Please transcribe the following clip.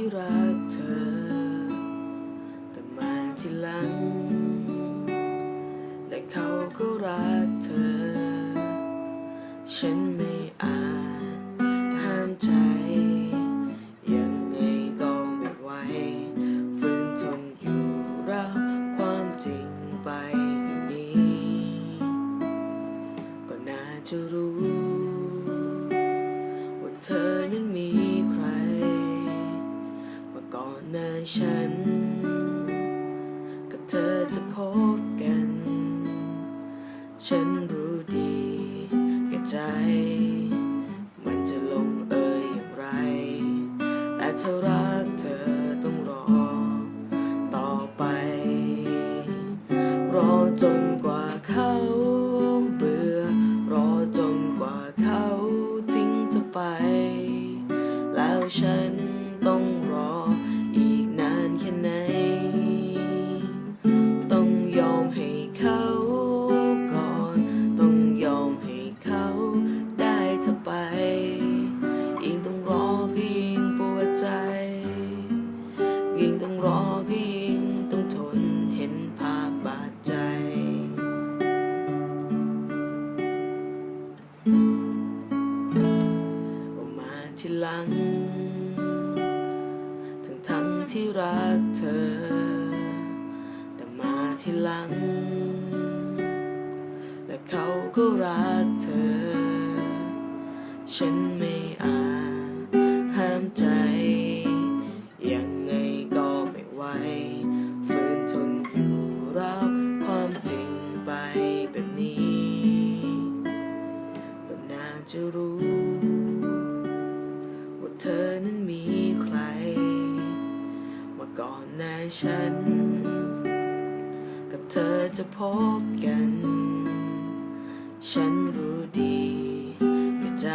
ที่รักเธอ แต่มาทีหลัง และเขาก็รักเธอ ฉันไม่อาจห้ามใจ ยังไงก็ไม่ไหวฝืนทนอยู่รับความจริงไปอย่างนี้ ก็น่าจะรู้ ว่าเธอนั้นมี ฉัน กับเธอจะพบกัน ฉันรู้ดีแก่ใจ มันจะลงเอยอย่างไร แต่เธอรักเธอต้องรอ ต่อไป รอจนกว่าเขาเบื่อ รอจนกว่าเขาทิ้งเธอไป แล้วฉันต้อง ยิ่งต้องรอก็ยิ่งต้องทนเห็นภาพบาดใจ ว่ามาทีหลัง ทั้งทั้งที่รักเธอ แต่มาทีหลัง และเขาก็รักเธอ ฉันไม่อาจ จะรู้ ว่าเธอนั้นมีใคร มาก่อนหน้าฉัน กับเธอจะพบกัน ฉันรู้ดีกับใจ